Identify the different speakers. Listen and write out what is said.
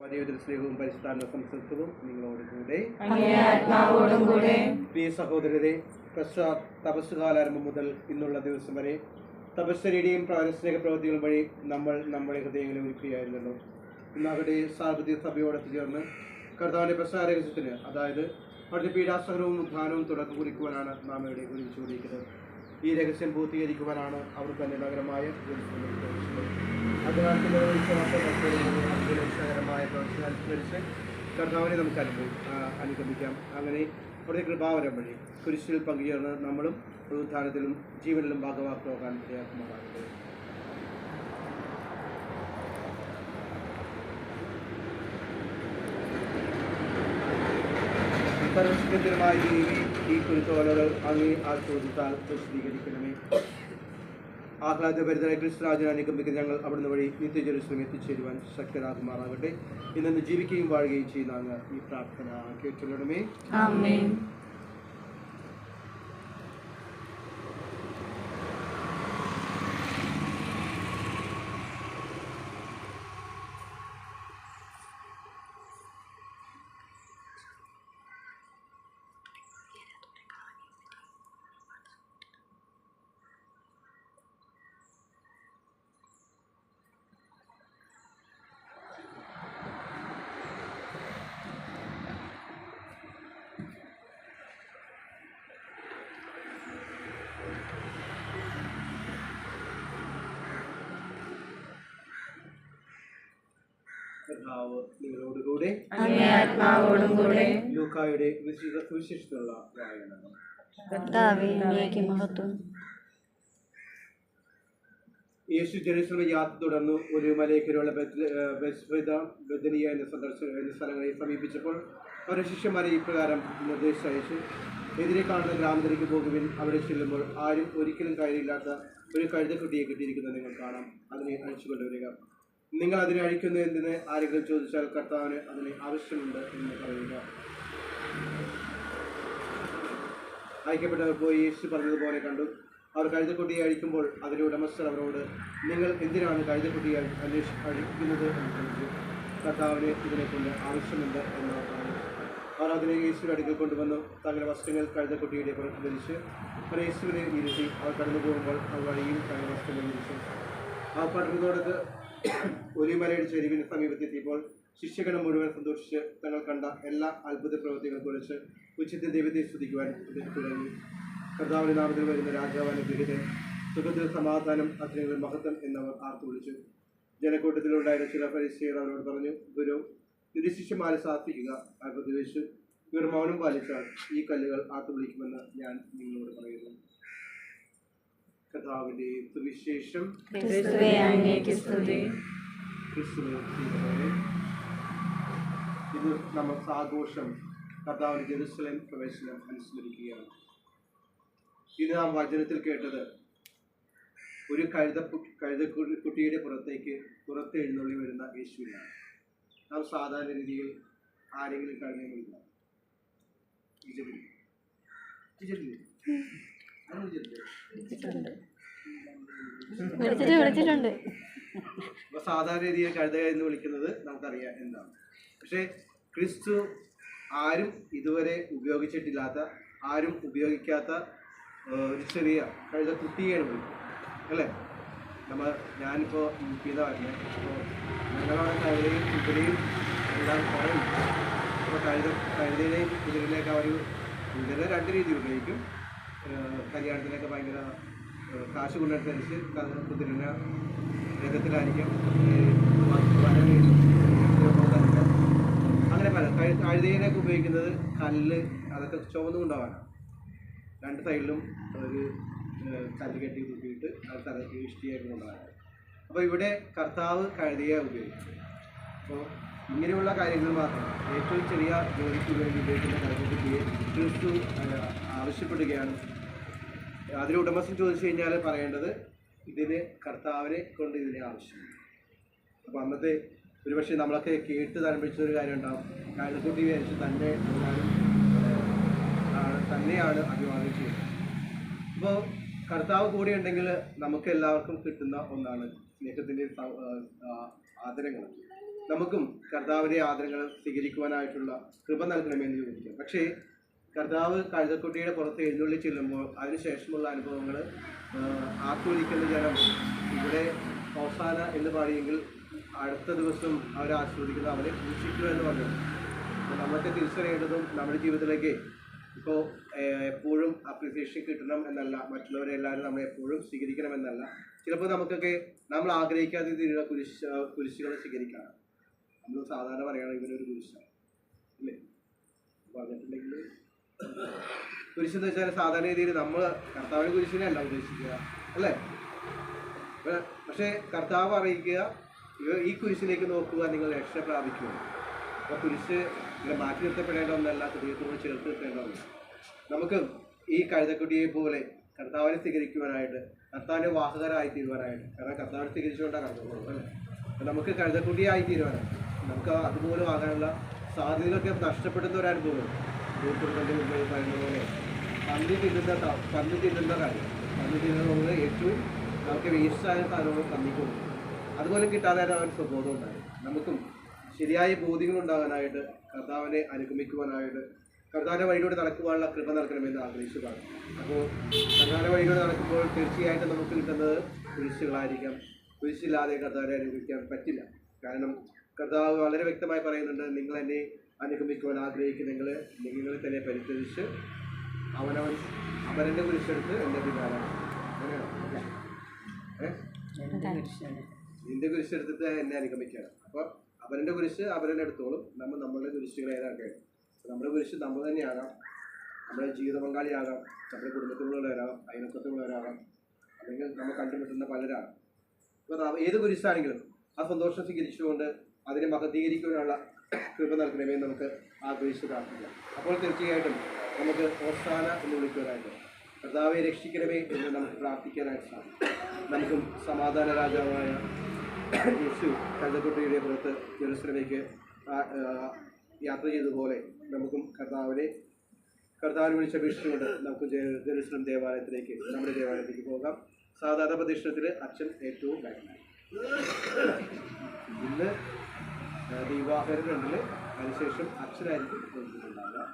Speaker 1: വലിയൊരു സ്നേഹവും സംസർഗവും നിങ്ങളോട് കൂടെ. പ്രിയ സഹോദരരെ തപസ് കാലാരംഭം മുതൽ ഇന്നുള്ള ദിവസം വരെ തപസ്സരിയുടെയും പ്രാരസ്നേഹ പ്രവൃത്തികളും വഴി നമ്മൾ നമ്മുടെ ഹൃദയങ്ങളെ ഒരുക്കുകയായിരുന്നല്ലോ. ഇന്നാകട്ടെ സാർവത്രിക സഭയോടൊത്ത് ചേർന്ന് കർത്താവിന്റെ പ്രസാരഹസ്യത്തിന് അതായത് അവിടുത്തെ പീഡാസഹനവും ഉദ്ധാനവും തുടക്കം കുറിക്കുവാനാണ് നാം ഇവിടെ കുറിച്ചുകൊണ്ടിരിക്കുന്നത് ഈ രഹസ്യം പൂർത്തീകരിക്കുവാനാണ് അവർ തന്നെ നഗരമായ. അതിനാൽ അനുസരിച്ച് കർത്താവിനെ നമുക്ക് അനുഭവം അനുഗമിക്കാം. അങ്ങനെ അവിടുത്തെ കൃപാവരം വഴി കുരിശിൽ പങ്കുചേർന്ന് നമ്മളും പുനരുത്ഥാനത്തിലും ജീവനിലും ഭാഗവാക്കുവാൻ ഇടയാക്കുമാറാകട്ടെ ദേവി ഈ കുരുത്തോലകൾ അങ്ങേ ആ ചോദ്യത്താൽ പ്രസിദ്ധീകരിക്കണമേ ആഹ്ലാദഭരിതരായ കമ്പിക്കുന്ന ഞങ്ങൾ അവിടുന്ന് വഴി നിത്യജലസ്വം എത്തിച്ചേരുവാൻ ശക്തരാകുമാറാകട്ടെ ഇന്നു ജീവിക്കുകയും വാഴുകയും ചെയ്യുന്ന ഈ പ്രാർത്ഥന. കേട്ടുള്ളണമേ കർത്താവ് നിങ്ങളോടുകൂടെ
Speaker 2: ആത്മാവോടും കൂടെ
Speaker 1: ലൂക്കായുടെ വിശുദ്ധ സുവിശേഷത്തിലുള്ള
Speaker 3: അങ്ങേക്ക്
Speaker 1: യേശു ജെറുസലേം യാത്ര തുടർന്നു. ഒരു മലയ്ക്കലുള്ള ബദനിയ എന്ന സന്ദർശ എന്ന സ്ഥലങ്ങളെ സമീപിച്ചപ്പോൾ അവരുടെ ശിഷ്യന്മാരെ ഇപ്രകാരം നിർദ്ദേശം അയച്ചു എതിരെ കാണുന്ന ഗ്രാമത്തിലേക്ക് പോകുവിൻ. അവിടെ ചെല്ലുമ്പോൾ ആരും ഒരിക്കലും കയറിയില്ലാത്ത ഒരു കഴുതക്കുട്ടിയെ കിട്ടിയിരിക്കുന്നത് നിങ്ങൾ കാണാം. അതിനെ അഴിച്ചു കൊണ്ടുവരിക നിങ്ങൾ അതിനെ അഴിക്കുന്ന എന്തിന്? ആരെങ്കിലും ചോദിച്ചാൽ കർത്താവിന് അതിന് ആവശ്യമുണ്ട് എന്ന് പറയുക. അയക്കപ്പെട്ടവർ പോയി യേശു പറഞ്ഞതുപോലെ കണ്ടു. അവർ കഴുതക്കുട്ടിയെ അഴിക്കുമ്പോൾ അതിന്റെ ഉടമസ്ഥർ അവരോട് നിങ്ങൾ എന്തിനാണ് കഴുതക്കുട്ടിയെ അന്വേഷി അഴിക്കുന്നത് എന്ന് ചോദിച്ചു. കർത്താവിന് ഇതിനെക്കൊണ്ട് ആവശ്യമുണ്ട് എന്ന് പറഞ്ഞു. അവർ അതിനെ യേശുവിന്റെ അടുക്കൽ കൊണ്ടുവന്നു. തങ്ങളുടെ വസ്ത്രങ്ങൾ കഴുതക്കുട്ടിയുടെ പുറത്ത് ധരിച്ച് അവർ യേശുവിനെ ഇരുത്തി അവർ കടന്നു പോകുമ്പോൾ അവർ വഴിയിൽ തങ്ങളുടെ വസ്ത്രങ്ങൾ ധരിച്ചു. ആ പട്ടണത്തോടത്ത് ഒലിമലയുടെ ചെരുവിന് സമീപത്തെത്തിയപ്പോൾ ശിഷ്യഗണം മുഴുവൻ സന്തോഷിച്ച് തങ്ങൾ കണ്ട എല്ലാ അത്ഭുത പ്രവൃത്തികളെ കുറിച്ച് ഉച്ചത്തിൽ ദൈവത്തെ സ്തുതിക്കുവാൻ തുടങ്ങി. കർത്താവിന് നാമത്തിൽ വരുന്ന രാജാവാണ് ഗൃഹിതൻ സുഖത്തിൽ സമാധാനം അത്രയും മഹത്വം എന്നവർ ആർത്തു വിളിച്ചു. ജനക്കൂട്ടത്തിലുണ്ടായിരുന്ന ചില പരിചയർ അവരോട് പറഞ്ഞു ഗുരു നിന്റെ ശിഷ്യന്മാരെ സാധിക്കുക. അവർ പ്രതിവേശിച്ചു ഇവർ മൗനം പാലിച്ചാൽ ഈ കല്ലുകൾ ആർത്തു വിളിക്കുമെന്ന് ഞാൻ നിങ്ങളോട് പറയുന്നു. കർത്താവിന്റെ സുവിശേഷം. ഇത് നമ്മൾ ആഘോഷം കർത്താവിന്റെ ജെറുസലേം പ്രവേശനം അനുസ്മരിക്കുകയാണ്. ഇത് നാം വചനത്തിൽ കേട്ടത് ഒരു കഴുത കഴുത കുട്ടിയുടെ പുറത്തേക്ക് പുറത്ത് എഴുന്നള്ളി വരുന്ന യേശുവിനാണ്. നാം സാധാരണ രീതിയിൽ ആരെങ്കിലും
Speaker 3: വിളിച്ചിട്ട് വിളിച്ചിട്ടുണ്ട്.
Speaker 1: സാധാരണ രീതിയിൽ കഴുത എന്ന് വിളിക്കുന്നത് നമുക്കറിയാം എന്താണ് പക്ഷേ ക്രിസ്തു ആരും ഇതുവരെ ഉപയോഗിച്ചിട്ടില്ലാത്ത ആരും ഉപയോഗിക്കാത്ത ഒരു ചെറിയ കഴുത കുട്ടിയാണ് വിളിക്കുന്നത്. അല്ലേ? നമ്മൾ ഞാനിപ്പോൾ പറഞ്ഞത് അപ്പോൾ ഞങ്ങളുടെ കഴുതയും കുതിരയും എല്ലാം കുറയും അപ്പോൾ കഴുത കഴുതയുടെയും കുതിരയിലേക്ക് അവർ കുതിര രണ്ട് രീതി ഉപയോഗിക്കും. കല്യാണത്തിനൊക്കെ ഭയങ്കര കാശ് കൊണ്ടനുസരിച്ച് കുതിരന രഥത്തിലായിരിക്കും അങ്ങനെ പല കഴു- കഴുതയിലൊക്കെ ഉപയോഗിക്കുന്നത് കല്ല് അതൊക്കെ ചുവന്നുകൊണ്ടാവാനാണ് രണ്ട് സൈഡിലും ഒരു കല്ല് കെട്ടി തൂക്കിയിട്ട് അത് തലക്ക് ഇഷ്ടിയായിട്ട് കൊണ്ടുപോകാനാണ് അപ്പോൾ ഇവിടെ കർത്താവ് കഴുതയെ ഉപയോഗിക്കും അപ്പോൾ ഇങ്ങനെയുള്ള കാര്യങ്ങൾ മാത്രം. ഏറ്റവും ചെറിയ ജോലിക്ക് വേണ്ടി ഉപയോഗിക്കുന്ന കഴുതക്കുട്ടിയെ ക്രിസ്തു ആവശ്യപ്പെടുകയാണ്. അതിന് ഉടമസ്ഥൻ ചോദിച്ചു കഴിഞ്ഞാൽ പറയേണ്ടത് ഇതിന് കർത്താവിനെ കൊണ്ട് ഇതിനെ ആവശ്യമുണ്ട് അപ്പോൾ അന്നത്തെ ഒരുപക്ഷെ നമ്മളൊക്കെ കേട്ട് തരംപിച്ച ഒരു കാര്യം ഉണ്ടാവും. കഴുതക്കുട്ടി വിചാരിച്ച് തന്നെ തന്നെയാണ് അഭിവാദ്യം ചെയ്യുന്നത്. അപ്പോൾ കർത്താവ് കൂടെ ഉണ്ടെങ്കിൽ നമുക്ക് എല്ലാവർക്കും കിട്ടുന്ന ഒന്നാണ് സ്നേഹത്തിന്റെ ആദരങ്ങൾ നമുക്കും കർത്താവിന്റെ ആദരങ്ങൾ സ്വീകരിക്കുവാനായിട്ടുള്ള കൃപ നൽകണമെന്ന് ചോദിക്കാം. പക്ഷേ കർത്താവ് കഴുതക്കുട്ടിയുടെ പുറത്ത് എഴുന്നള്ളി ചെല്ലുമ്പോൾ അതിനുശേഷമുള്ള അനുഭവങ്ങൾ ആസ്വദിക്കുന്ന ജനം ഇവിടെ അവസാന എന്ന് പറയുമെങ്കിൽ അടുത്ത ദിവസം അവരെ ആസ്വദിക്കുന്നത് അവരെ സൂക്ഷിക്കുക എന്ന് പറഞ്ഞു അപ്പോൾ നമ്മളൊക്കെ തിരിച്ചറിയേണ്ടതും നമ്മുടെ ജീവിതത്തിലേക്ക് ഇപ്പോൾ എപ്പോഴും അപ്രീസിയേഷൻ കിട്ടണം എന്നല്ല. മറ്റുള്ളവരെ എല്ലാവരും നമ്മൾ എപ്പോഴും സ്വീകരിക്കണം എന്നല്ല. ചിലപ്പോൾ നമുക്കൊക്കെ നമ്മൾ ആഗ്രഹിക്കാതെ കുരിശ് കുരിശുകൾ സ്വീകരിക്കാം. നമ്മൾ സാധാരണ പറയുകയാണെങ്കിൽ ഒരു പുരുഷൻ അല്ലേ? പറഞ്ഞിട്ടുണ്ടെങ്കിൽ കുരിശെന്ന് വെച്ചാൽ സാധാരണ രീതിയിൽ നമ്മൾ കർത്താവിന് കുരിശിനെ അല്ല ഉദ്ദേശിക്കുക അല്ലേ? പക്ഷേ കർത്താവ് അറിയിക്കുക ഈ കുരിശിലേക്ക് നോക്കുക നിങ്ങൾ രക്ഷ പ്രാപിക്കുക. അപ്പോൾ കുരിശ് ഇങ്ങനെ മാറ്റി നിർത്തപ്പെടേണ്ട ഒന്നല്ല ഹൃദയത്തോട് ചേർത്ത് നിർത്തേണ്ട ഒന്നല്ല. നമുക്ക് ഈ കഴുതക്കുട്ടിയെ പോലെ കർത്താവിനെ സ്വീകരിക്കുവാനായിട്ട് കർത്താവിന്റെ വാഹകരായി തീരുവാനായിട്ട് കാരണം കർത്താവിനെ സ്വീകരിച്ചുകൊണ്ടാണ് കർത്താവ് അല്ലേ? നമുക്ക് കഴുതക്കുട്ടിയായി തീരുവാനായിട്ട് നമുക്ക് അതുപോലും ആകാനുള്ള സാധ്യതകളൊക്കെ നഷ്ടപ്പെടുന്ന ഒരു അനുഭവം ഭൂപ്രകൃതി മുമ്പിൽ പറയുന്ന പോലെ പന്നി തിന്നുന്ന പന്നി തിന്നുന്ന കാര്യം. പന്നി തിന്നുന്നത് ഏറ്റവും നമുക്ക് വേസ്റ്റായ സാധനങ്ങൾ പന്നിക്കും അതുപോലെ കിട്ടാതെ അവൻ സ്വബോധം ഉണ്ടായി നമുക്കും ശരിയായ ബോധ്യങ്ങൾ ഉണ്ടാകാനായിട്ട് കർത്താവിനെ അനുഗമിക്കുവാനായിട്ട് കർത്താവിന്റെ വഴിയിലൂടെ നടക്കുവാനുള്ള കൃപ നടക്കണമെന്ന് ആഗ്രഹിച്ചതാണ് അപ്പോൾ കർത്താവിന്റെ വഴിയിലൂടെ നടക്കുമ്പോൾ തീർച്ചയായിട്ടും നമുക്ക് കിട്ടുന്നത് കുരിശുകളായിരിക്കാം. കുരിശില്ലാതെ കർത്താവിനെ അനുഗമിക്കാൻ പറ്റില്ല. കാരണം കർത്താവ് വളരെ വ്യക്തമായി പറയുന്നുണ്ട് നിങ്ങൾ എന്നെ അനുഗമിക്കുവാൻ ആഗ്രഹിക്കുന്നെങ്കിൽ നിങ്ങളെ തന്നെ പരിത്യജിച്ച് അവനവൻ അവരന്റെ കുരിശെടുത്ത് എന്റെ പിതാവാണ്. നിന്റെ കുരിശെടുത്തിട്ട് എന്നെ അനുഗമിക്കണം. അപ്പോൾ അവരുടെ കുരിശ് അവരുടെ എടുത്തോളും. നമ്മൾ നമ്മളുടെ കുരിശുകളെ ഏതാക്കുകയാണ് നമ്മുടെ കുരിശ് നമ്മൾ തന്നെയാകാം. നമ്മുടെ ജീവിത പങ്കാളിയാകാം. നമ്മുടെ കുടുംബത്തിലുള്ളവരാകാം. അയൽപ്പത്തുള്ളവരാകാം അല്ലെങ്കിൽ നമ്മൾ കണ്ടുമുട്ടുന്ന പലരാകാം. അപ്പോൾ ഏത് കുരിശാണെങ്കിലും ആ സന്തോഷം സ്വീകരിച്ചുകൊണ്ട് അതിനെ മഹത്തീകരിക്കുവാനുള്ള കൃപ നൽകണമേ നമുക്ക് ആഗ്രഹിച്ച് പ്രാർത്ഥിക്കാം. അപ്പോൾ തീർച്ചയായിട്ടും നമുക്ക് ഓസാന എന്ന് വിളിക്കുവാനായിട്ട് കർത്താവെ രക്ഷിക്കണമേ എന്ന് നമുക്ക് പ്രാർത്ഥിക്കാനായിട്ട് സാധിക്കും. നമുക്കും സമാധാന രാജാവായ യേശു കഴുതക്കുട്ടിയുടെ പുറത്ത് ജെറുസലമേക്ക് യാത്ര ചെയ്തതുപോലെ നമുക്കും കർത്താവിനെ കർത്താവിനെ വിളിച്ച ഭീഷണികൊണ്ട് നമുക്ക് ജെറുസലം ദേവാലയത്തിലേക്ക് നമ്മുടെ ദേവാലയത്തിലേക്ക് പോകാം. സാധാരണ പ്രദക്ഷിണത്തിൽ അച്ഛൻ ഏറ്റവും ബാക്കി ഇന്ന് ദീപാഹരനുണ്ടിൽ അതിനുശേഷം അച്ഛനായിരിക്കും